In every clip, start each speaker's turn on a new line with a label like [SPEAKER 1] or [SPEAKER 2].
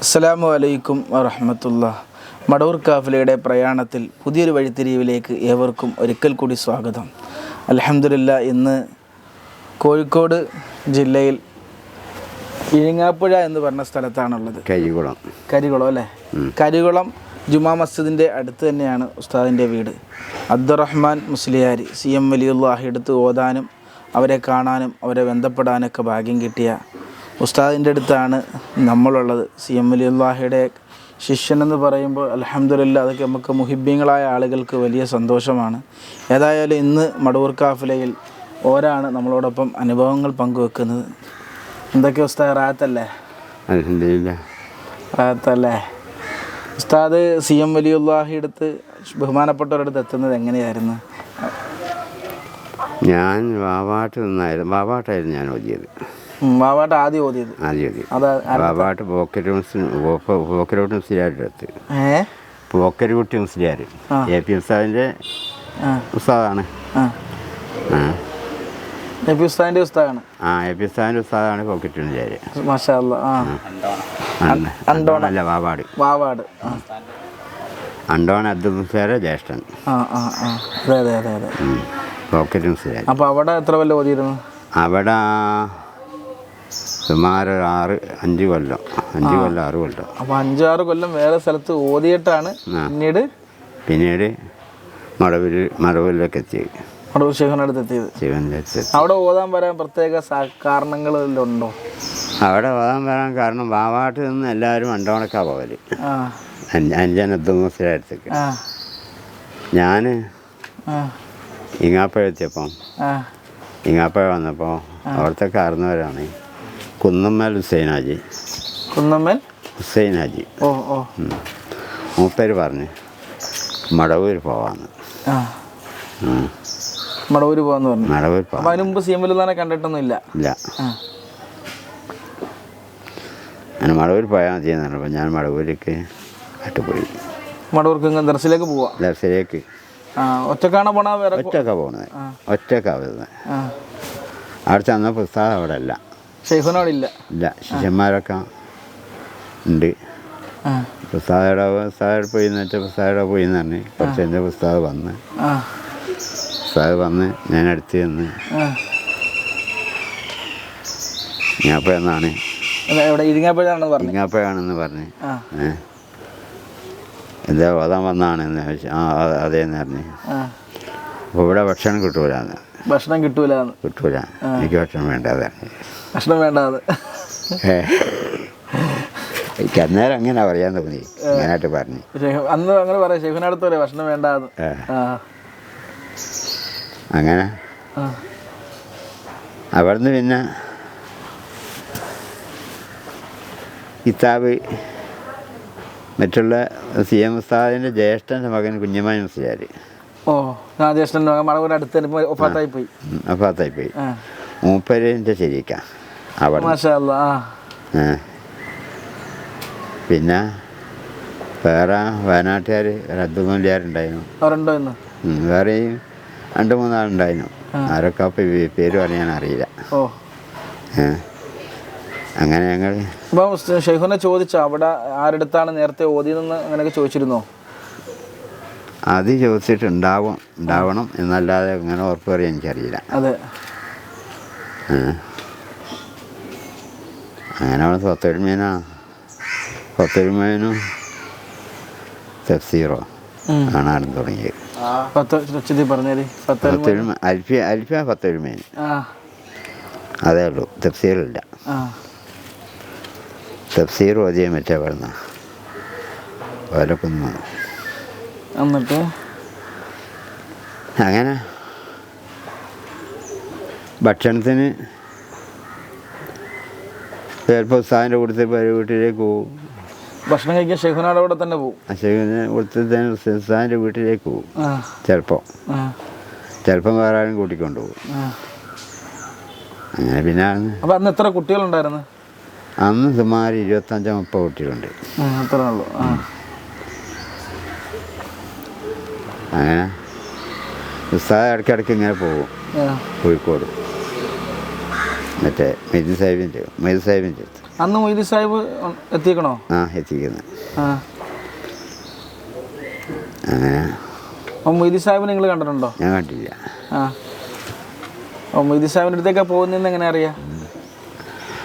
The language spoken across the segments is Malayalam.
[SPEAKER 1] അസ്സലാമു അലൈക്കും വറഹമത്തുള്ള. മടൂർ കാഫിലയുടെ പ്രയാണത്തിൽ പുതിയൊരു വഴിത്തിരിവിലേക്ക് ഏവർക്കും ഒരിക്കൽ കൂടി സ്വാഗതം. അലഹമില്ല ഇന്ന് കോഴിക്കോട് ജില്ലയിൽ ഇഴിങ്ങാപ്പുഴ എന്ന് പറഞ്ഞ സ്ഥലത്താണുള്ളത്.
[SPEAKER 2] കരികുളം.
[SPEAKER 1] കരികുളം അല്ലേ? കരികുളം ജുമാ മസ്ജിദിന്റെ അടുത്ത് തന്നെയാണ് ഉസ്താദിന്റെ വീട്. അബ്ദുറഹ്മാൻ മുസ്ലിയാരി സി എം വലിയുള്ളാഹി എടുത്ത് ഓതാനും അവരെ കാണാനും അവരെ ബന്ധപ്പെടാനൊക്കെ ഭാഗ്യം കിട്ടിയ ഉസ്താദിന്റെ അടുത്താണ് നമ്മളുള്ളത്. സി എം അലി വലിയുള്ളാഹിയുടെ ശിഷ്യനെന്ന് പറയുമ്പോൾ അലഹമ്മദില്ല അതൊക്കെ നമുക്ക് മുഹിബ്യങ്ങളായ ആളുകൾക്ക് വലിയ സന്തോഷമാണ്. ഏതായാലും ഇന്ന് മടൂർ കാഫിലയിൽ ഓരാണ് നമ്മളോടൊപ്പം അനുഭവങ്ങൾ പങ്കുവെക്കുന്നത്. എന്തൊക്കെ ഉസ്താദ് റാത്തല്ലേ റാത്തല്ലേ ഉസ്താദ് സി എം വലിയുള്ളാഹി അടുത്ത് ബഹുമാനപ്പെട്ടവരടുത്ത് എത്തുന്നത് എങ്ങനെയായിരുന്നു?
[SPEAKER 2] ഞാൻ വാവാട്ട് നിന്നായിരുന്നു. വാവാട്ടായിരുന്നു ഞാൻ ഓതിയത്.
[SPEAKER 1] വാവാട്ട് ആദ്യം ഓതിയത്.
[SPEAKER 2] ആദ്യം ഓതി ബാബാട്ട് പോക്കറ്റ് മുസ്ലിയാരുടെ അടുത്ത്.
[SPEAKER 1] ഏ?
[SPEAKER 2] പോക്കരുകുട്ടി മുസ്ലിയാർ എ പി
[SPEAKER 1] ഉസ്താദിന്റെ
[SPEAKER 2] ഉസ്താദാണ്.
[SPEAKER 1] ആ.
[SPEAKER 2] ആ.
[SPEAKER 1] ഉസ്താദിന്റെ ഉസ്താദാണ്.
[SPEAKER 2] ആ എ പി ഉസ്താദിന്റെ ഉസ്താദാണ് പോക്കറ്റ് മുസ്ലിയാർ
[SPEAKER 1] മാഷാ
[SPEAKER 2] അണ്ടോണല്ല വാവാട്
[SPEAKER 1] വാവാട്
[SPEAKER 2] അബ്ദുൽ മുസ്ലിയാരെ ജ്യേഷ്ഠൻ. പോക്കറ്റ് മുസ്ലിയാർ
[SPEAKER 1] അപ്പോൾ അവിടെ എത്ര വല്ല ഓതിയിരുന്നു?
[SPEAKER 2] അവിടെ സുമാർ ഒരു ആറ് അഞ്ച് കൊല്ലം. അഞ്ച് കൊല്ലം ആറ് കൊല്ലം.
[SPEAKER 1] അപ്പോൾ അഞ്ചാറ് കൊല്ലം വേറെ സ്ഥലത്ത് ഓതിയിട്ടാണ് പിന്നീട്
[SPEAKER 2] പിന്നീട് മടവിൽ മടവിലൊക്കെ എത്തി.
[SPEAKER 1] മടൂർ ശിവനടുത്ത് എത്തിയത്.
[SPEAKER 2] ശിവന്റെ അടുത്ത്
[SPEAKER 1] അവിടെ ഓതാൻ വരാൻ പ്രത്യേക കാരണങ്ങളുണ്ടോ
[SPEAKER 2] അവിടെ ഓതാൻ വരാൻ കാരണം വാവാട്ട് നിന്ന് എല്ലാവരും അണ്ടോണക്കാ
[SPEAKER 1] പോകൽ
[SPEAKER 2] അഞ്ചാൻ അബ്ദുൽ അടുത്തേക്ക് ഞാൻ ഇങ്ങാപ്പുഴ എത്തിയപ്പം.
[SPEAKER 1] ഇങ്ങാപ്പഴ
[SPEAKER 2] ഇങ്ങാപ്പുഴ വന്നപ്പോൾ അവിടുത്തെ കാരണവരാണ് കുന്നമ്മൽ ഹുസൈൻ ഹാജി
[SPEAKER 1] കുന്നമ്മൽ?
[SPEAKER 2] ഹുസൈൻ ഹാജി
[SPEAKER 1] ഓ. ഓ
[SPEAKER 2] മൂപ്പേര് പറഞ്ഞ് മടവൂർ പോവാന്ന്.
[SPEAKER 1] ആ. പോവാന്ന് പറഞ്ഞു.
[SPEAKER 2] മടവൂർ പോവാ
[SPEAKER 1] അതിന് മുമ്പ് സി എം കണ്ടിട്ടൊന്നും ഇല്ല.
[SPEAKER 2] ഇല്ല അങ്ങനെ മടവൂർ പോയാൽ മതി എന്ന് പറഞ്ഞപ്പോൾ ഞാൻ മടവൂരിലേക്ക് ആയിട്ട് പോയി.
[SPEAKER 1] മടവൂർക്ക് ഇങ്ങ് ദർശിലേക്ക് പോവാ.
[SPEAKER 2] ദർശനേക്ക്
[SPEAKER 1] ഒറ്റക്കാണ് ഒറ്റക്കാണോ പോണ? വേറെ പോണത്
[SPEAKER 2] ഒറ്റക്കാ പോകുന്നത് ഒറ്റക്കാ വരുന്നത് അവിടെ ചെന്ന പുസ്തകം അവിടെ അല്ല.
[SPEAKER 1] ഇല്ല
[SPEAKER 2] ശിഷ്യന്മാരൊക്കെ ഉണ്ട്. പുസ്തകയുടെ പുസ്തകം പോയി എന്ന് വെച്ചാൽ പുസ്തകയുടെ പോയി എന്ന് പറഞ്ഞ് കുറച്ച് എന്റെ പുസ്തകം വന്ന്. പുസ്തകം വന്ന് ഞാൻ അടുത്ത് ചെന്ന്.
[SPEAKER 1] ഇരിങ്ങാപ്പുഴയാണെന്ന് പറഞ്ഞു.
[SPEAKER 2] ഇങ്ങാപ്പയാണെന്ന് പറഞ്ഞ്. എന്താ ഓതാൻ വന്നതാണെന്ന് ചോദിച്ചു ആ അതേന്ന് പറഞ്ഞ്. അപ്പോൾ ഇവിടെ ഭക്ഷണം കിട്ടൂലെന്ന്.
[SPEAKER 1] ഭക്ഷണം കിട്ടൂല
[SPEAKER 2] കിട്ടൂല എനിക്ക് ഭക്ഷണം വേണ്ട അതെ
[SPEAKER 1] ഭക്ഷണം
[SPEAKER 2] വേണ്ടാന്ന്. എനിക്ക് അന്നേരം അങ്ങനെ പറയാൻ തോന്നി. അങ്ങനായിട്ട് പറഞ്ഞു.
[SPEAKER 1] അന്ന് അങ്ങനെ പറയാം. ഷെയ്ഖിനടുത്ത് പറയാം ഭക്ഷണം വേണ്ടാന്ന്.
[SPEAKER 2] അങ്ങനെ. അവിടുന്ന് പിന്നെ കിതാബ് മറ്റുള്ള സി എം ഉസ്താദിന്റെ ജ്യേഷ്ഠന്റെ മകൻ കുഞ്ഞമ്മാൻ മുസ്ലിയാർ
[SPEAKER 1] ഓ ആ ജ്യേഷ്ഠന്റെ മകൻ അടുത്ത് തന്നെ പോയി. ഒഫാത്തായി പോയി.
[SPEAKER 2] മൂപ്പരിന്റെ ശരിക്കാം. അവിടെ പിന്നെ വേറെ വയനാട്ടുകാർ ഒരു അബ്ദുമല്യാരുണ്ടായിരുന്നു
[SPEAKER 1] അവരുണ്ടോ ഇന്ന്
[SPEAKER 2] ഉം, വേറെയും രണ്ട് മൂന്നാളുണ്ടായിരുന്നു. ആരൊക്കെ അപ്പം പേര് പറയാൻ അറിയില്ല.
[SPEAKER 1] ഓ.
[SPEAKER 2] അങ്ങനെ ഞങ്ങൾ
[SPEAKER 1] അപ്പം ഷെയ്ഖുനെ ചോദിച്ചോ അവിടെ ആരെടുത്താണ് നേരത്തെ ഓതിയതെന്ന് അങ്ങനെയൊക്കെ ചോദിച്ചിരുന്നോ?
[SPEAKER 2] അത് ചോദിച്ചിട്ടുണ്ടാവും ഉണ്ടാവണം എന്നല്ലാതെ അങ്ങനെ ഉറപ്പ് പറയാൻ എനിക്കറിയില്ല.
[SPEAKER 1] അതെ.
[SPEAKER 2] ഏ. അങ്ങനെ അവിടെ സ്വത്തൊരുമേനാ തഫ്സീറോ. ആണ് ആടും തുടങ്ങിയത് അൽഫിയ അൽഫിയ പത്തൊരുമേൻ അതേ ഉള്ളൂ തഫ്സീറില്ല തഫ്സീർ ഓതിയ മറ്റേ പറഞ്ഞ ഓലക്കുന്ന്
[SPEAKER 1] എന്നിട്ട്
[SPEAKER 2] അങ്ങനെ ഭക്ഷണത്തിന് ചിലപ്പോൾ ഉസ്താദിന്റെ കൂടുതൽ വീട്ടിലേക്ക് പോകും.
[SPEAKER 1] ഭക്ഷണം കഴിക്കാൻ ഷെയ്ഖുനാടെ കൂടെ തന്നെ പോകും.
[SPEAKER 2] അശോകന് കൊടുത്തതിന് ഉസ്താദിന്റെ വീട്ടിലേക്ക് പോകും. ചിലപ്പോൾ ചിലപ്പം. വേറെ ആരും കൂട്ടിക്കൊണ്ട് പോകും. അങ്ങനെ പിന്നെ അന്ന്
[SPEAKER 1] എത്ര കുട്ടികളുണ്ടായിരുന്നു?
[SPEAKER 2] അന്ന് സുമാർ ഇരുപത്തഞ്ചോ മുപ്പത് കുട്ടികളുണ്ട്.
[SPEAKER 1] അത്രേ ഉള്ളൂ.
[SPEAKER 2] അങ്ങനെ. ഉസ്താദ് ഇടയ്ക്കിടയ്ക്ക് ഇങ്ങനെ പോകും. കോഴിക്കോട്. മറ്റേ മെയ്ത് സാഹിബിന്റെ മെയ്ത് സാഹിബിന്റെ അടുത്ത്.
[SPEAKER 1] അന്ന് മൊയ്തി സാഹിബ് എത്തിക്കണോ
[SPEAKER 2] ആ എത്തിക്കുന്നത്
[SPEAKER 1] ആ.
[SPEAKER 2] അങ്ങനെ.
[SPEAKER 1] അപ്പം മൊയ്തി സാഹിബ് നിങ്ങൾ കണ്ടിട്ടുണ്ടോ?
[SPEAKER 2] ഞാൻ കണ്ടില്ല.
[SPEAKER 1] ആ. അപ്പം മൊയ്തി സാഹിബിന്റെ അടുത്തേക്കാണ് പോകുന്നതെന്ന് എങ്ങനെ അറിയാം?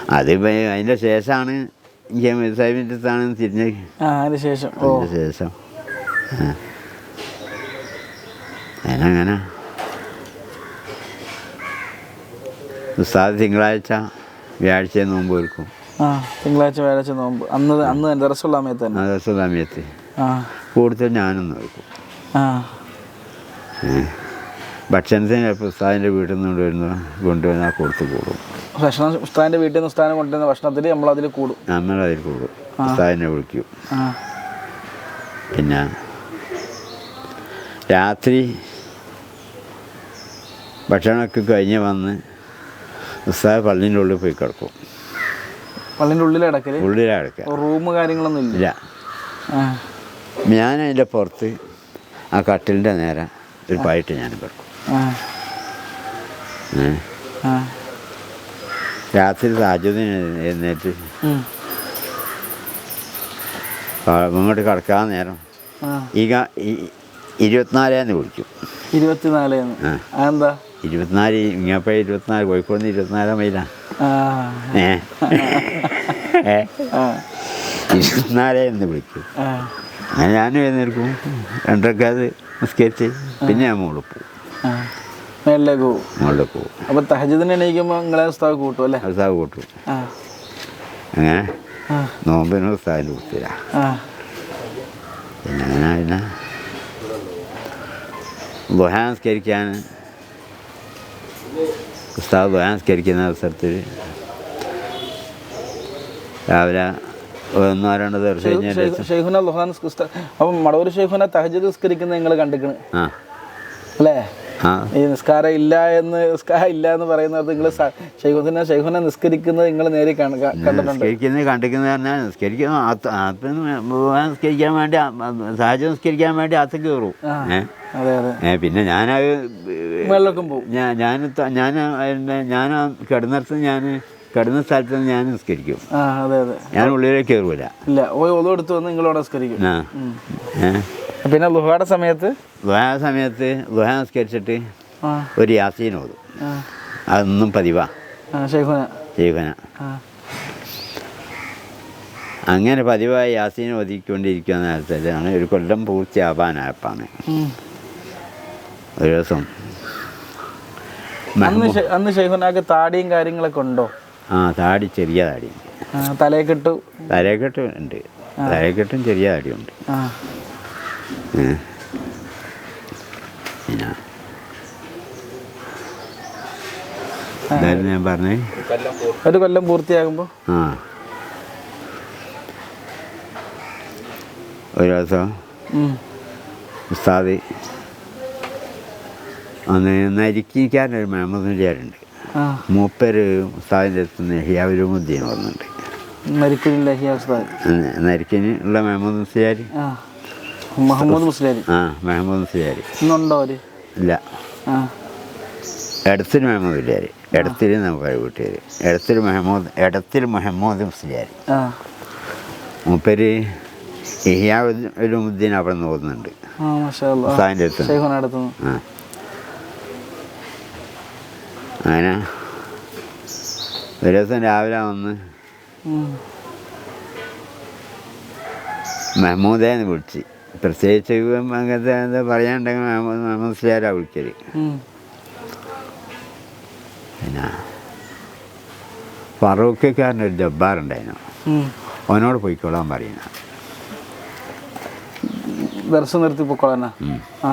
[SPEAKER 2] അത് ഇപ്പം അതിന്റെ ശേഷമാണ് എനിക്ക് സാഹിബിന്റെ അടുത്താണ് തിരിഞ്ഞ
[SPEAKER 1] ആ അതിന് ശേഷം. ഓ.
[SPEAKER 2] അതിന്റെ ശേഷം. ആ. അതിനങ്ങനെ ഉസ്താദ് തിങ്കളാഴ്ച വ്യാഴ്ച നോമ്പ് ഒരുക്കും.
[SPEAKER 1] ആ തിങ്കളാഴ്ച വ്യാഴാഴ്ച നോമ്പ്. അന്ന് അന്ന് തന്നെ ദർസുള്ള സമയത്ത് തന്നെ?
[SPEAKER 2] ആ കൂടുതൽ ഞാനൊന്നും
[SPEAKER 1] ഒരുക്കും.
[SPEAKER 2] ഭക്ഷണത്തിന് ചിലപ്പോൾ ഉസ്താദിന്റെ വീട്ടിൽ നിന്ന് കൊണ്ടുവരുന്ന കൊണ്ടുവന്ന് ആ കൊടുത്ത് കൂടും.
[SPEAKER 1] ഭക്ഷണം ഉസ്താദിന്റെ വീട്ടിൽ നിന്ന് ഉസ്താദിനെ കൊണ്ടുവരുന്ന ഭക്ഷണത്തിൽ നമ്മൾ അതിൽ കൂടും.
[SPEAKER 2] നമ്മളതിൽ കൂടും. ഉസ്താദിനെ വിളിക്കും. പിന്നെ രാത്രി ഭക്ഷണമൊക്കെ കഴിഞ്ഞ് വന്ന് ഉസ്താദ് പള്ളിന്റെ ഉള്ളിൽ പോയി കിടക്കും.
[SPEAKER 1] പള്ളിന്റെ ഉള്ളിൽ കിടക്കൽ
[SPEAKER 2] ഉള്ളിലാണ് കിടക്കുക.
[SPEAKER 1] റൂം കാര്യങ്ങളൊന്നും ഇല്ല?
[SPEAKER 2] ഞാൻ അതിന്റെ പുറത്ത് ആ കട്ടിലിന്റെ നേരെ ഒരു പായിട്ട് ഞാൻ കിടക്കും. രാത്രി താജുദിന് എഴുന്നേറ്റ് ഇങ്ങോട്ട് കിടക്കാൻ നേരം ഈ ഇരുപത്തിനാലേന്ന് വിളിക്കും.
[SPEAKER 1] ഇരുപത്തിനാലേന്ന്. അതെന്താ?
[SPEAKER 2] ഇരുപത്തിനാല് ഇങ്ങപ്പോ ഇരുപത്തിനാല് കോഴിക്കോട് നിന്ന് ഇരുപത്തിനാലാം മൈലാണ്
[SPEAKER 1] ആ.
[SPEAKER 2] ഏ. ഇരുപത്തിനാലേ എന്ന് വിളിക്കും. അങ്ങനെ ഞാനും എഴുന്നേൽക്കും. രണ്ടൊക്കെ അത് നിസ്കരിച്ച് പിന്നെ ഞാൻ മുകളിൽ പോകും.
[SPEAKER 1] മേളിലേക്ക് പോകും.
[SPEAKER 2] മുകളിൽ പോകും.
[SPEAKER 1] അപ്പോൾ തഹജിദിനെ എണീക്കുമ്പോൾ നിങ്ങളെ ഉസ്താവ് കൂട്ടും അല്ലേ?
[SPEAKER 2] ഉസ്താവ് കൂട്ടും. അങ്ങനെ നോമ്പിന് ഉത്സാഹിന്റെ കുത്തില്ല
[SPEAKER 1] ആ.
[SPEAKER 2] പിന്നെ അങ്ങനെ പിന്നെ ദുഹാൻസ്കരിക്കാൻ ഉസ്താദ് ദുഹാൻസ്കരിക്കുന്ന അവസരത്തിൽ രാവിലെ ഒന്നോ രണ്ടോ ദിവസം
[SPEAKER 1] കഴിഞ്ഞാൽ അപ്പം മടവൂർ ഷെയ്ഖുന തഹജ് നിസ്കരിക്കുന്നത് നിങ്ങൾ കണ്ടിക്കണ്
[SPEAKER 2] ആ
[SPEAKER 1] അല്ലേ ഈ നിസ്കാരം ഇല്ല എന്ന് നിസ്കാരം ഇല്ല എന്ന് പറയുന്നത് നിങ്ങൾ ശൈഖുനെ ശൈഖുനെ നിസ്കരിക്കുന്നത് നിങ്ങൾ നേരി കണ്ടിട്ടുണ്ട്.
[SPEAKER 2] നിസ്കരിക്കുന്നത് കണ്ടിക്കുന്നത് പറഞ്ഞാൽ നിസ്കരിക്കുന്ന. നിസ്കരിക്കാൻ വേണ്ടി സാഹചര്യം നിസ്കരിക്കാൻ വേണ്ടി അത് കയറും.
[SPEAKER 1] അതെ
[SPEAKER 2] പിന്നെ ഞാനത്
[SPEAKER 1] വെള്ളക്കും പോകും
[SPEAKER 2] ഞാൻ ഞാൻ ഞാൻ ഞാൻ കിടന്നിടത്ത് ഞാൻ കിടന്ന സ്ഥലത്ത് നിന്ന് ഞാൻ നിസ്കരിക്കും.
[SPEAKER 1] അതെ അതെ.
[SPEAKER 2] ഞാൻ ഉള്ളിലേക്ക് കയറൂല.
[SPEAKER 1] ഇല്ല ഓ ഒതെടുത്ത് വന്ന് നിങ്ങളോട് നിസ്കരിക്കും. പിന്നെ ലുഹയുടെ സമയത്ത്?
[SPEAKER 2] ദുഹാ സമയത്ത് ദുഹാ നിസ്കരിച്ചിട്ട് ഒരു യാസീൻ ഓതും. അതൊന്നും പതിവാ. അങ്ങനെ പതിവായി യാസീൻ ഒതുക്കിക്കൊണ്ടിരിക്കുന്ന നേരത്തിലാണ് ഒരു കൊല്ലം പൂർത്തിയാവാനായപ്പാണ്. ഒരു ദിവസം
[SPEAKER 1] അന്ന് ഷെയ്ഖുനാക്ക് താടിയും കാര്യങ്ങളൊക്കെ ഉണ്ടോ?
[SPEAKER 2] ആ താടി ചെറിയ താടി.
[SPEAKER 1] തലയെക്കെട്ടു?
[SPEAKER 2] തലയെക്കെട്ട് ഉണ്ട്. തലയെക്കെട്ടും ചെറിയ താടിയുണ്ട്
[SPEAKER 1] ആ
[SPEAKER 2] ഏ. പിന്നെ എന്തായാലും ഞാൻ പറഞ്ഞേ?
[SPEAKER 1] ഒരു കൊല്ലം പൂർത്തിയാകുമ്പോൾ
[SPEAKER 2] ആ. ഒരു ദിവസം ഉസ്താദ് അന്ന് നരിക്കാരനൊരു മുഹമ്മദ് മുലിയാരുണ്ട്
[SPEAKER 1] ആ.
[SPEAKER 2] മൂപ്പര് ഉസ്താദിന്റെ അടുത്ത് നിന്ന് ഹിയാവുരുമുദ്ദീൻ വന്നിട്ടുണ്ട്. നരിക്കിന് ഉള്ള മെഹമ്മദ് മുസ്ലിയാർ
[SPEAKER 1] മുഹമ്മദ് മുസ്ലിയാരി.
[SPEAKER 2] ആ മെഹമ്മദ് മുസ്ലിയാർ
[SPEAKER 1] ഇന്നുണ്ടോ
[SPEAKER 2] ഇല്ല. മെഹമ്മദ് മുഹമ്മദ് മുസ്ലിയാർ എടത്തിൽ നമുക്ക് വീട്ടുകാർ എടത്തിൽ മെഹമ്മൂദ് എടത്തിൽ മെഹമ്മൂദ് മുസ്ലിയാർ മൂപ്പര് ഇഹിയാദ്ദീൻ അവിടെ നിന്ന് ഓതുന്നുണ്ട്. ഉസ്താദിന്റെ അടുത്ത് ആ. അങ്ങനെ ഒരു ദിവസം രാവിലെ വന്ന്. മെഹമ്മൂദേന്ന് വിളിച്ച്. പ്രത്യേകിച്ച് അങ്ങനത്തെ എന്താ പറയാനുണ്ടെങ്കിൽ മെഹമ്മൂദ് മെഹമ്മൂദ് സ്ലിയാരാണ്
[SPEAKER 1] വിളിക്കൽ.
[SPEAKER 2] പിന്നെ ഫറൂഖക്കാരനൊരു ജബ്ബാറുണ്ടായിരുന്നു. അവനോട് പോയിക്കോളാൻ പറയുന്ന.
[SPEAKER 1] ദർശനം നിർത്തി പൊക്കോളാനാ? ആ.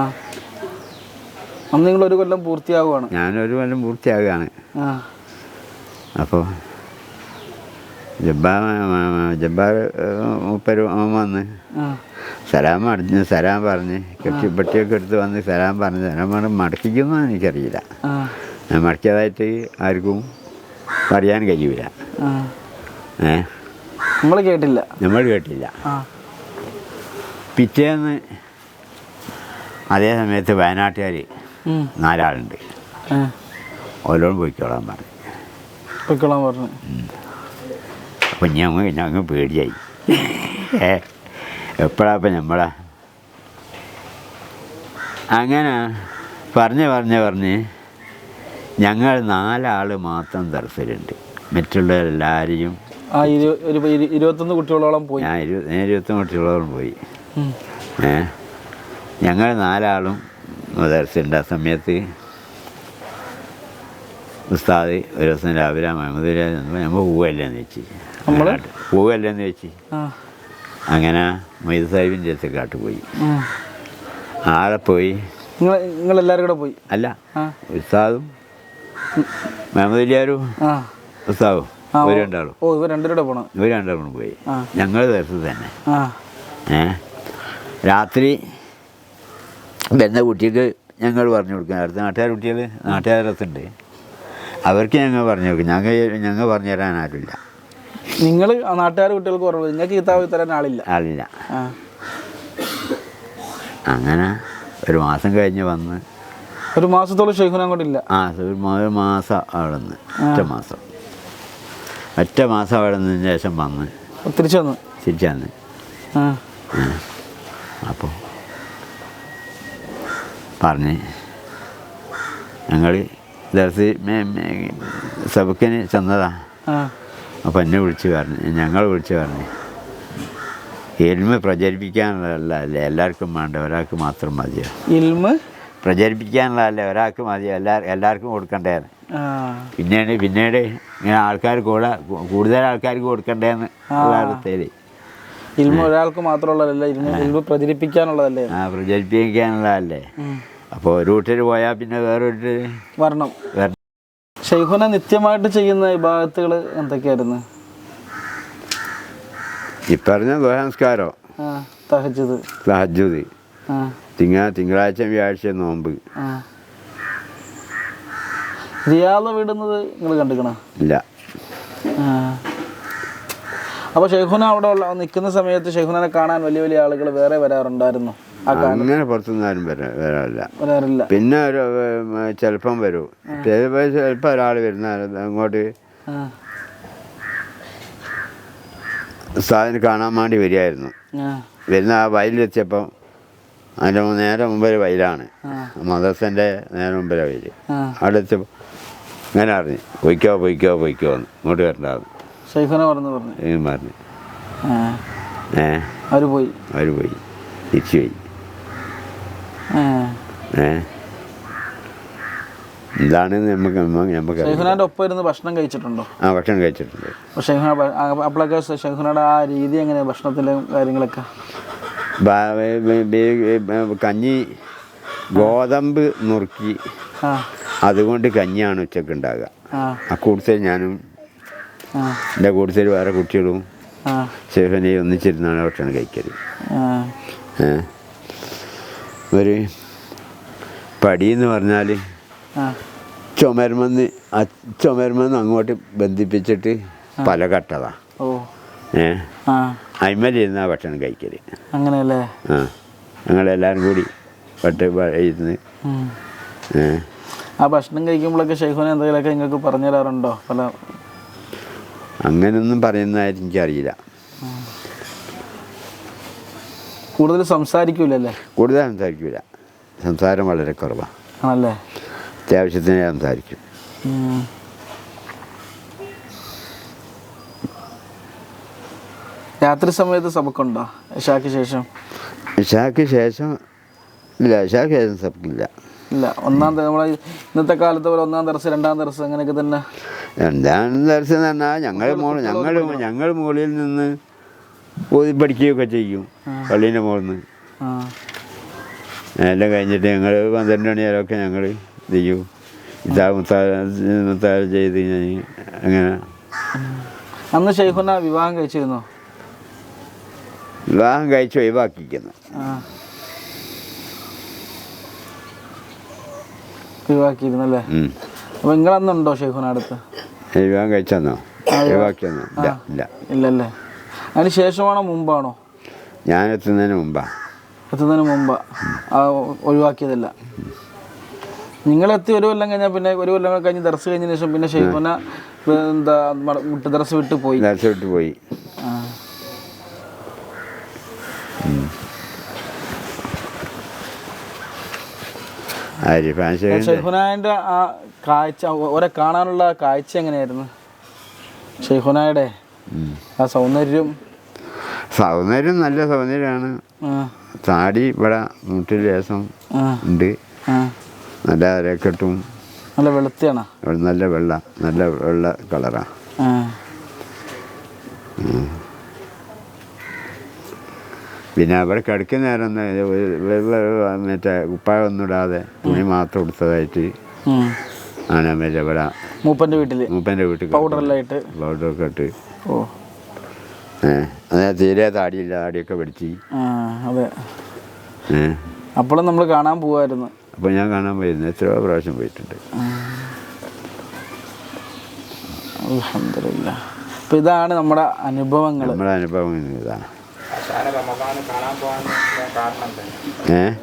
[SPEAKER 1] അന്ന് നിങ്ങൾ ഒരു കൊല്ലം പൂർത്തിയാവുകയാണ്
[SPEAKER 2] ഞാനൊരു കൊല്ലം പൂർത്തിയാകുകയാണ്
[SPEAKER 1] ആ.
[SPEAKER 2] അപ്പോൾ ജബ്ബാ ജബ്ബാർ മുപ്പര് വന്ന്. സലാം അടിഞ്ഞ് സലാം പറഞ്ഞ് കെട്ടി പെട്ടിയൊക്കെ എടുത്ത് വന്ന് സലാം പറഞ്ഞ് സലാം പറഞ്ഞ് മടക്കിക്കുന്നു എനിക്കറിയില്ല. ഞാൻ ആർക്കും പറയാൻ കഴിയൂല. ഏ?
[SPEAKER 1] നമ്മൾ കേട്ടില്ല.
[SPEAKER 2] നമ്മൾ കേട്ടില്ല. പിറ്റേന്ന് അതേ സമയത്ത് വയനാട്ടുകാർ നാലാളുണ്ട്. പൊയ്ക്കോളാൻ പോയിക്കോളാൻ പറഞ്ഞു.
[SPEAKER 1] പൊയ്ക്കോളാൻ പറഞ്ഞു.
[SPEAKER 2] അപ്പം ഞങ്ങൾ ഞങ്ങൾ പേടിയായി. ഏ? എപ്പോഴാ അപ്പം നമ്മളാ? അങ്ങനെ പറഞ്ഞ് പറഞ്ഞ് പറഞ്ഞ് ഞങ്ങൾ നാലാൾ മാത്രം ദർശനുണ്ട് മറ്റുള്ളവരെല്ലാവരെയും
[SPEAKER 1] ആ ഇരുപത്തൊന്ന് കുട്ടികളോളം പോയി.
[SPEAKER 2] ഞാൻ ഞാൻ ഇരുപത്തൊന്ന് കുട്ടികളോളം പോയി. ഏ? ഞങ്ങൾ നാലാളും ദർശനുണ്ട് ആ സമയത്ത് ഉസ്താദ് ഒരു ദിവസം രാവിലെ മുഹമ്മദ് നമ്മൾ പോവല്ലേന്ന് വെച്ച്? പോവല്ലേന്ന് വെച്ച്. അങ്ങനെ മൈദ സാഹിബിന്റെ അടുത്ത് കാട്ട് പോയി ആളെ പോയി.
[SPEAKER 1] നിങ്ങൾ നിങ്ങളെല്ലാവരും കൂടെ പോയി?
[SPEAKER 2] അല്ല ഉസ്താദും മുഹമ്മദ്
[SPEAKER 1] ഇല്ലാരും.
[SPEAKER 2] രണ്ടാളും.
[SPEAKER 1] ഓ ഇവർ രണ്ടുപേരുടെ പോണം.
[SPEAKER 2] ഇവർ രണ്ടാളും പോയി.
[SPEAKER 1] ഞങ്ങൾ
[SPEAKER 2] ഞങ്ങൾ ദർശനം തന്നെ ഏ? രാത്രി വരുന്ന കുട്ടിക്ക് ഞങ്ങൾ പറഞ്ഞു കൊടുക്കും. അടുത്ത നാട്ടുകാർ കുട്ടികൾ നാട്ടുകാർ രസമുണ്ട് അവർക്ക് ഞങ്ങൾ പറഞ്ഞു കൊടുക്കും. ഞങ്ങൾ ഞങ്ങൾ പറഞ്ഞു തരാൻ ആരുമില്ല.
[SPEAKER 1] നിങ്ങൾ നാട്ടുകാർ കുട്ടികൾക്ക് പറഞ്ഞു നിങ്ങൾക്ക് കിതാബ് തരാൻ ആളില്ല.
[SPEAKER 2] ആളില്ല. അങ്ങനെ ഒരു മാസം കഴിഞ്ഞ് വന്ന്
[SPEAKER 1] ഒരു മാസത്തോളം ഷെയ്ഖുന അങ്ങോട്ടില്ല
[SPEAKER 2] ആ ഒരു മാസം അവിടെ നിന്ന് ഒറ്റ മാസം. ഒറ്റ മാസം അവിടെ നിന്നതിന് ശേഷം വന്ന്.
[SPEAKER 1] തിരിച്ചു വന്നു.
[SPEAKER 2] തിരിച്ചാന്ന്
[SPEAKER 1] ആ.
[SPEAKER 2] അപ്പോൾ പറഞ്ഞ് ഞങ്ങൾ ദർസി സബക്കിന് ചെന്നതാ. അപ്പം എന്നെ വിളിച്ച് പറഞ്ഞു ഞങ്ങൾ വിളിച്ച് പറഞ്ഞു എൽമ പ്രചരിപ്പിക്കാനുള്ളതല്ല അല്ലേ എല്ലാവർക്കും വേണ്ട ഒരാൾക്ക് മാത്രം മതിയോ?
[SPEAKER 1] ഇൽമ്
[SPEAKER 2] പ്രചരിപ്പിക്കാനുള്ളതല്ലേ ഒരാൾക്ക് മതി. എല്ലാ എല്ലാവർക്കും
[SPEAKER 1] കൊടുക്കണ്ടേന്ന്.
[SPEAKER 2] പിന്നീട് പിന്നീട് ഇങ്ങനെ ആൾക്കാർ കൂടെ കൂടുതൽ ആൾക്കാർക്ക് കൊടുക്കണ്ടേന്ന് ഉള്ള
[SPEAKER 1] ഇൽമ ഒരാൾക്ക് മാത്രമുള്ളതല്ലേ? ഇൽമ പ്രചരിപ്പിക്കാനുള്ളതല്ലേ?
[SPEAKER 2] ആ പ്രചരിപ്പിക്കാനുള്ളതല്ലേ.
[SPEAKER 1] അപ്പൊ
[SPEAKER 2] അപ്പോൾ ഒരു വീട്ടിൽ പോയാൽ പിന്നെ വേറൊരു
[SPEAKER 1] വരണം. ഷെയ്ഖുന നിത്യമായിട്ട് ചെയ്യുന്ന വിഭാഗത്തുകൾ എന്തൊക്കെയായിരുന്നു?
[SPEAKER 2] ഈ പറഞ്ഞ സഹജുത്
[SPEAKER 1] ആ.
[SPEAKER 2] തിങ്ക തിങ്കളാഴ്ച വ്യാഴ്ച നോമ്പ്
[SPEAKER 1] റിയാദ വിടുന്നത് നിങ്ങൾ കണ്ടിക്കണ?
[SPEAKER 2] ഇല്ല.
[SPEAKER 1] അപ്പോൾ ഷെയ്ഖുന അവിടെ ഉള്ള നിൽക്കുന്ന സമയത്ത് ഷെയ്ഖുനെ കാണാൻ വലിയ വലിയ ആളുകൾ വേറെ വരാറുണ്ടായിരുന്നു.
[SPEAKER 2] അങ്ങനെ പുറത്തുനിന്ന് ആരും വരാ വരാറില്ല. പിന്നെ ഒരു ചിലപ്പം വരും. ചിലപ്പോൾ ഒരാൾ വരുന്ന അങ്ങോട്ട് സാധനം കാണാൻ വേണ്ടി വരികയായിരുന്നു. വരുന്ന ആ വയലിലെത്തിയപ്പം അതിന്റെ നേരെ മുമ്പൊരു വയലാണ്. മദർസന്റെ നേരെ മുമ്പിലെ വയൽ അടുത്ത് ഇങ്ങനെ അറിഞ്ഞു പൊയ്ക്കോ പൊയ്ക്കോ പൊയ്ക്കോ എന്ന്. ഇങ്ങോട്ട് വരണ്ടായിരുന്നു
[SPEAKER 1] സൈഫനെ പറഞ്ഞു. പറഞ്ഞു
[SPEAKER 2] പറഞ്ഞു ഏ?
[SPEAKER 1] അവർ പോയി.
[SPEAKER 2] അവർ പോയി. തിരിച്ചു പോയി. ഏ? ഇതാണ് നമുക്ക് നമുക്ക്
[SPEAKER 1] ഷെയ്ഖുനാന്റെ ഒപ്പം ഇരുന്ന് ഭക്ഷണം കഴിച്ചിട്ടുണ്ടോ?
[SPEAKER 2] ആ ഭക്ഷണം കഴിച്ചിട്ടുണ്ട്.
[SPEAKER 1] ഷെയ്ഖുന അപ്പോഴൊക്കെ ഷെയ്ഖുനയുടെ ആ രീതി എങ്ങനെയാണ് ഭക്ഷണത്തിലും കാര്യങ്ങളൊക്കെ?
[SPEAKER 2] കഞ്ഞി ഗോതമ്പ് നുറുക്കി. അതുകൊണ്ട് കഞ്ഞിയാണ് ഉച്ചയ്ക്ക് ഉണ്ടാകുക
[SPEAKER 1] ആ.
[SPEAKER 2] കൂടുതൽ ഞാനും എന്റെ കൂടുതൽ വേറെ കുട്ടികളും ഷെഫനെയും ഒന്നിച്ചിരുന്നാണ് ഭക്ഷണം കഴിക്കൽ ഒരു പടി എന്ന് പറഞ്ഞാൽ ചുമരുമെന്ന് ആ ചുമരുമെന്ന് അങ്ങോട്ട് ബന്ധിപ്പിച്ചിട്ട് പല കട്ടതാ.
[SPEAKER 1] ഓ
[SPEAKER 2] ഏ?
[SPEAKER 1] ആ.
[SPEAKER 2] അയിമലിരുന്നാ ഭക്ഷണം കഴിക്കൽ.
[SPEAKER 1] അങ്ങനെയല്ലേ?
[SPEAKER 2] ആ. ഞങ്ങളെല്ലാവരും കൂടി പട്ട് ഇരുന്ന്.
[SPEAKER 1] ആ ഭക്ഷണം കഴിക്കുമ്പോഴൊക്കെ ഷെയ്ഖുന എന്തെങ്കിലുമൊക്കെ നിങ്ങൾക്ക് പറഞ്ഞു തരാറുണ്ടോ പല
[SPEAKER 2] അങ്ങനൊന്നും പറയുന്നതായിട്ട് എനിക്കറിയില്ല.
[SPEAKER 1] കൂടുതൽ സംസാരിക്കൂലല്ലേ?
[SPEAKER 2] കൂടുതൽ സംസാരിക്കില്ല സംസാരം വളരെ കുറവാണ്
[SPEAKER 1] ആണല്ലേ?
[SPEAKER 2] അത്യാവശ്യത്തിന് സംസാരിക്കും.
[SPEAKER 1] രാത്രി സമയത്ത് സബക്കുണ്ടോ? ഇഷാക്ക് ശേഷം?
[SPEAKER 2] ഇഷാക്ക് ശേഷം ഇല്ല ഇഷാക്ക് ശേഷം സഭക്കില്ല
[SPEAKER 1] ഇല്ല ഒന്നാം നമ്മളെ ഇന്നത്തെ കാലത്ത് പോലെ ഒന്നാം ദർസ് രണ്ടാം ദർസ് അങ്ങനെയൊക്കെ തന്നെ?
[SPEAKER 2] രണ്ടാം ദിവസം എന്ന് പറഞ്ഞാൽ ഞങ്ങൾ ഞങ്ങൾ ഞങ്ങൾ മുകളിൽ നിന്ന് ഓതി പഠിക്കുകയൊക്കെ ചെയ്യും പള്ളീന്റെ മുകളിൽ നിന്ന് എല്ലാം കഴിഞ്ഞിട്ട് ഞങ്ങൾ പന്ത്രണ്ട് മണി വരെയൊക്കെ ഞങ്ങൾ ചെയ്യും ഇതാ മുത്താ മുത്താ ചെയ്ത് ഞാൻ അങ്ങനെ.
[SPEAKER 1] അന്ന് ഷെയ്ഖുന വിവാഹം കഴിച്ചിരുന്നോ?
[SPEAKER 2] വിവാഹം കഴിച്ച് ഒഴിവാക്കിക്കുന്നു. ഒഴിവാക്കിയിരുന്നല്ലേ.
[SPEAKER 1] അപ്പോൾ നിങ്ങളന്നുണ്ടോ ഷെയ്ഖുന അടുത്ത്?
[SPEAKER 2] വിവാഹം കഴിച്ചെന്നോ? ഒഴിവാക്കിയെന്നോ? ഇല്ല ഇല്ല.
[SPEAKER 1] ഇല്ലല്ലേ. അതിന് ശേഷമാണോ മുമ്പാണോ?
[SPEAKER 2] ഞാൻ എത്തുന്നതിന് മുമ്പാ.
[SPEAKER 1] എത്തുന്നതിന് മുമ്പാ. ആ ഒഴിവാക്കിയതല്ല. നിങ്ങളെത്തി ഒരു കൊല്ലം കഴിഞ്ഞാൽ പിന്നെ ഒരു കൊല്ലം കഴിഞ്ഞ് ദർസ് കഴിഞ്ഞതിന് ശേഷം പിന്നെ ഷെയ്ഖുന എന്താ മുട്ടുദറസ് വിട്ട് പോയി.
[SPEAKER 2] ദർശ വിട്ട് പോയി.
[SPEAKER 1] ഷെയ്ഖുനായന്റെ ആ കാഴ്ച ഓരെ കാണാനുള്ള കാഴ്ച എങ്ങനെയായിരുന്നു? ഷെയ്ഖുനായുടെ ആ സൗന്ദര്യം.
[SPEAKER 2] സൗന്ദര്യം നല്ല സൗന്ദര്യമാണ്. താടി ഇവിടെ മുട്ടിൽ ലേസം ഉണ്ട്. നല്ല അരക്കെട്ടും.
[SPEAKER 1] നല്ല വെളുത്തിയാണ്?
[SPEAKER 2] നല്ല വെള്ള നല്ല വെള്ള കളറാണ് പിന്നെ അവിടെ കിടക്കുന്ന നേരം മറ്റേ കുപ്പായൊന്നും ഇടാതെ തുണി മാത്രം കൊടുത്തതായിട്ട്
[SPEAKER 1] ഉം.
[SPEAKER 2] ആണ് മറ്റേ ഇവിടെ
[SPEAKER 1] മൂപ്പന്റെ വീട്ടിൽ
[SPEAKER 2] മൂപ്പന്റെ വീട്ടിൽ
[SPEAKER 1] പൗഡറെല്ലാം ഇട്ട്
[SPEAKER 2] പൗഡറൊക്കെ ഇട്ട്
[SPEAKER 1] ഓ.
[SPEAKER 2] ഏഹ് അതെ തീരെ താടിയില്ല താടിയൊക്കെ
[SPEAKER 1] പിടിച്ച്. അതെ.
[SPEAKER 2] ഏഹ്
[SPEAKER 1] അപ്പോഴും നമ്മൾ കാണാൻ പോവായിരുന്നു.
[SPEAKER 2] അപ്പോൾ ഞാൻ കാണാൻ പോയിരുന്നു. എത്രയോ പ്രാവശ്യം പോയിട്ടുണ്ട്.
[SPEAKER 1] അൽഹംദുലില്ലാ അപ്പോൾ ഇതാണ് നമ്മുടെ അനുഭവങ്ങൾ
[SPEAKER 2] നമ്മുടെ അനുഭവങ്ങൾ ഇതാണ്.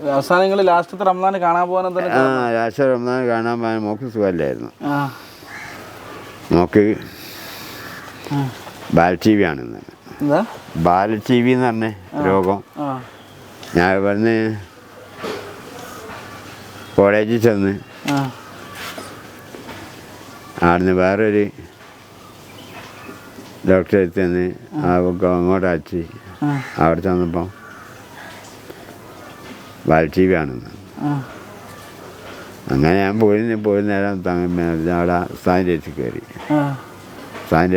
[SPEAKER 1] അവസാനങ്ങൾ ലാസ്റ്റത്തെ റംസാൻ കാണാൻ പോകാൻ തന്നെ
[SPEAKER 2] ആ ലാസ്റ്റ് റംസാൻ കാണാൻ പോകാൻ മോക്ക് സുഖമല്ലായിരുന്നു.
[SPEAKER 1] ആ.
[SPEAKER 2] മോക്ക്
[SPEAKER 1] ആ.
[SPEAKER 2] ബാൽ ടി വി ആണ്
[SPEAKER 1] എന്താ?
[SPEAKER 2] ബാൽ ടി വി എന്ന് പറഞ്ഞ രോഗം.
[SPEAKER 1] ആ.
[SPEAKER 2] ഞാൻ ഇവിടുന്ന് കോളേജിൽ ചെന്ന്
[SPEAKER 1] ആ.
[SPEAKER 2] അവിടുന്ന് വേറൊരു ഡോക്ടറെ ചെന്ന് അങ്ങോട്ടാച്ചി
[SPEAKER 1] ആ
[SPEAKER 2] അവിടെ ചെന്നപ്പോ ബാൽ ടി വി ആണെന്ന്.
[SPEAKER 1] ആ.
[SPEAKER 2] അങ്ങനെ ഞാൻ പോയി പോയി നേരം അവിടെ സാനിറ്റൈസ് കയറി.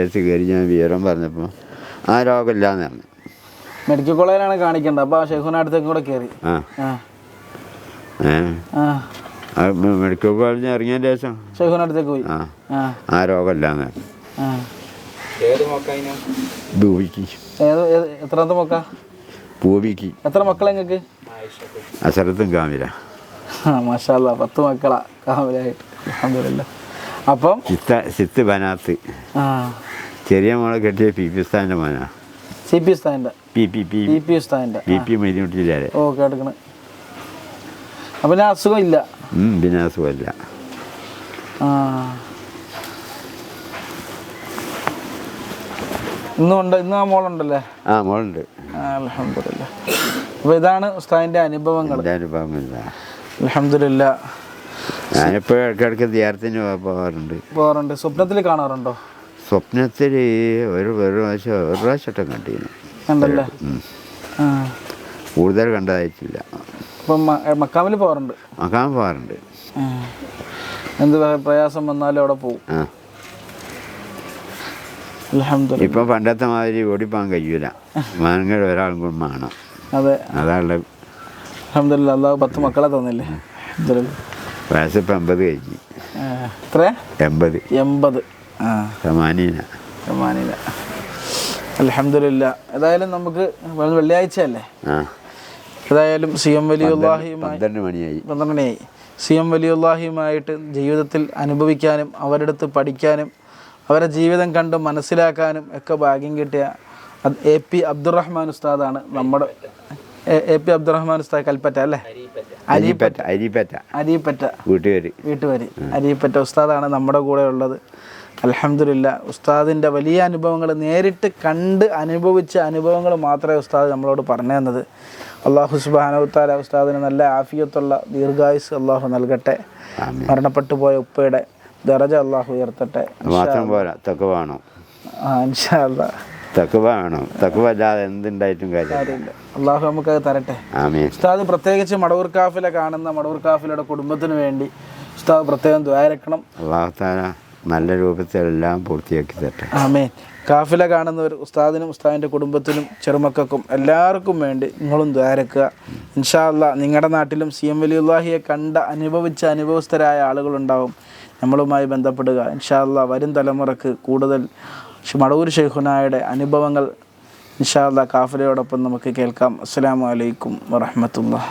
[SPEAKER 2] അടുത്ത് കയറി ഞാൻ വിവരം പറഞ്ഞപ്പോൾ ആ രോഗമില്ലാന്ന് പറഞ്ഞു.
[SPEAKER 1] മെഡിക്കൽ കോളേജിലാണ് കാണിക്കേണ്ടത്. അപ്പോൾ ഷെയ്ഖുന അടുത്തേക്ക് കൂടെ കയറി.
[SPEAKER 2] മെഡിക്കൽ കോളേജിൽ ഇറങ്ങിയ ശേഷം?
[SPEAKER 1] ഷെയ്ഖുന അടുത്തേക്ക് പോയി.
[SPEAKER 2] ആ.
[SPEAKER 1] ആ.
[SPEAKER 2] രോഗമില്ലാന്ന് പറഞ്ഞു.
[SPEAKER 1] എത്രാമത്തെ മക്ക?
[SPEAKER 2] ഭൂമിക്ക്
[SPEAKER 1] എത്ര മക്കളെ നിങ്ങൾക്ക്
[SPEAKER 2] അസരത്തും കാമില.
[SPEAKER 1] ആ മാഷാല്ല പത്ത് മക്കളാ. കാമിലായിട്ട്. അപ്പം?
[SPEAKER 2] ചിത്ത സിത്ത് ബനാത്ത്.
[SPEAKER 1] ആ.
[SPEAKER 2] ചെറിയ മോളെ കെട്ടിയ പി പി സ്ഥാന്റെ മോനാ.
[SPEAKER 1] സി പി ഉസ്താദിന്റെ
[SPEAKER 2] P P P.
[SPEAKER 1] P P ഉസ്താദിന്റെ
[SPEAKER 2] പി പി മൈനൂട്ടിയിലെ
[SPEAKER 1] ഓ കേട്ടക്കണ്. അപ്പം പിന്നെ അസുഖം ഇല്ല?
[SPEAKER 2] പിന്നെ അസുഖമില്ല
[SPEAKER 1] ആ. ഇന്നും ഇന്ന് ആ മോളുണ്ടല്ലേ?
[SPEAKER 2] ആ മോളുണ്ട്.
[SPEAKER 1] അലഹമില്ല അപ്പോൾ ഇതാണ് ഉസ്താദിന്റെ അനുഭവങ്ങൾ
[SPEAKER 2] അനുഭവമില്ല
[SPEAKER 1] അലഹമില്ല
[SPEAKER 2] ഞാനിപ്പോൾ ഇടയ്ക്കിടയ്ക്ക് ധ്യാനത്തിന് പോകാറുണ്ട്.
[SPEAKER 1] പോകാറുണ്ട്. സ്വപ്നത്തിൽ കാണാറുണ്ടോ?
[SPEAKER 2] സ്വപ്നത്തിൽ ഒരു ഒരു പ്രാവശ്യം ഒരു പ്രാവശ്യം കണ്ടിരുന്നു.
[SPEAKER 1] കണ്ടല്ലേ?
[SPEAKER 2] കൂടുതൽ കണ്ടതായിട്ടില്ല.
[SPEAKER 1] അപ്പം മക്കാമിൽ പോകാറുണ്ട്.
[SPEAKER 2] മക്കാമിൽ പോകാറുണ്ട്.
[SPEAKER 1] എന്ത് പ്രയാസം വന്നാലും അവിടെ പോകും
[SPEAKER 2] ഇപ്പം പണ്ടത്തെ മാതിരി ഓടിപ്പോകാൻ കഴിയൂല. മാനങ്ങൾ ഒരാളും കൂടി വേണം
[SPEAKER 1] അതെ.
[SPEAKER 2] അതാളുടെ
[SPEAKER 1] അഹമ്മദില്ല അള്ളാഹ് പത്ത് മക്കളെ തന്നില്ലേ? അൽഹംദുലില്ലാ.
[SPEAKER 2] വയസ്സ് ഇപ്പം എൺപത്
[SPEAKER 1] ആ, എത്ര?
[SPEAKER 2] എൺപത്
[SPEAKER 1] എൺപത്
[SPEAKER 2] സമാനീന
[SPEAKER 1] അലഹമില്ല ഏതായാലും നമുക്ക് വെള്ളിയാഴ്ച അല്ലേ ഏതായാലും സി എം വലിയുല്ലാഹിയുമായി
[SPEAKER 2] പന്ത്രണ്ട് മണിയായി.
[SPEAKER 1] സി എം വലിയുല്ലാഹിയുമായിട്ട് ജീവിതത്തിൽ അനുഭവിക്കാനും അവരുടെ അടുത്ത് പഠിക്കാനും അവരുടെ ജീവിതം കണ്ട് മനസ്സിലാക്കാനും ഒക്കെ ഭാഗ്യം കിട്ടിയ എ പി അബ്ദുറഹ്മാൻ ഉസ്താദാണ് നമ്മുടെ എ പി അബ്ദുറഹ്മാൻ ഉസ്താദ് കൽപ്പറ്റ അല്ലേ?
[SPEAKER 2] അരിപ്പറ്റ അരിപ്പറ്റ.
[SPEAKER 1] അരിപ്പറ്റ.
[SPEAKER 2] വീട്ടുകാരി.
[SPEAKER 1] വീട്ടുകാരി. അരിപ്പറ്റ ഉസ്താദാണ് നമ്മുടെ കൂടെ ഉള്ളത്. അലഹമില്ല ഉസ്താദിന്റെ വലിയ അനുഭവങ്ങൾ നേരിട്ട് കണ്ട് അനുഭവിച്ച അനുഭവങ്ങൾ മാത്രമേ ഉസ്താദ് നമ്മളോട് പറഞ്ഞു തന്നത്. അള്ളാഹു സുബാനവുത്താല ഉസ്താദിന് നല്ല ആഫിയത്തുള്ള ദീർഘായുസ് അള്ളാഹു നൽകട്ടെ. മരണപ്പെട്ടു പോയ ഉപ്പയുടെ ദറജ അള്ളാഹു ഉയർത്തട്ടെ.
[SPEAKER 2] മാത്രം പോരാ തക്കവ വേണം.
[SPEAKER 1] ഇൻഷാ അല്ലാ
[SPEAKER 2] തക്കവ വേണം. തക്കവ അല്ലാതെ എന്തുണ്ടായിട്ടും കാര്യമില്ല.
[SPEAKER 1] അള്ളാഹു അള്ളാഹു നമുക്കത് തരട്ടെ. ഉസ്താദ് പ്രത്യേകിച്ച് മടവൂർ കാഫിലെ കാണുന്ന മടവൂർ കാഫിലയുടെ കുടുംബത്തിന് വേണ്ടി ഉസ്താദ് പ്രത്യേകം ദ്വാരക്കണം
[SPEAKER 2] അള്ളാഹുത്താല നല്ല രൂപത്തിൽ എല്ലാം പൂർത്തിയാക്കി തരട്ടെ.
[SPEAKER 1] ആമേ കാഫില കാണുന്നവർ ഉസ്താദിനും ഉസ്താദിന്റെ കുടുംബത്തിനും ചെറുമക്കൾക്കും എല്ലാവർക്കും വേണ്ടി നിങ്ങളും ദ്വാരക്കുക ഇൻഷാ അള്ളാ നിങ്ങളുടെ നാട്ടിലും സി എം വലിയുല്ലാഹിയെ കണ്ട അനുഭവിച്ച അനുഭവസ്ഥരായ ആളുകളുണ്ടാവും. നമ്മളുമായി ബന്ധപ്പെടുക. ഇൻഷാല്ല വരും തലമുറയ്ക്ക് കൂടുതൽ മടവൂർ ഷെയ്ഖുനായുടെ അനുഭവങ്ങൾ ഇൻഷാല്ല കാഫിലയോടൊപ്പം നമുക്ക് കേൾക്കാം. അസ്സാം വലൈക്കും വറഹമത്തുള്ള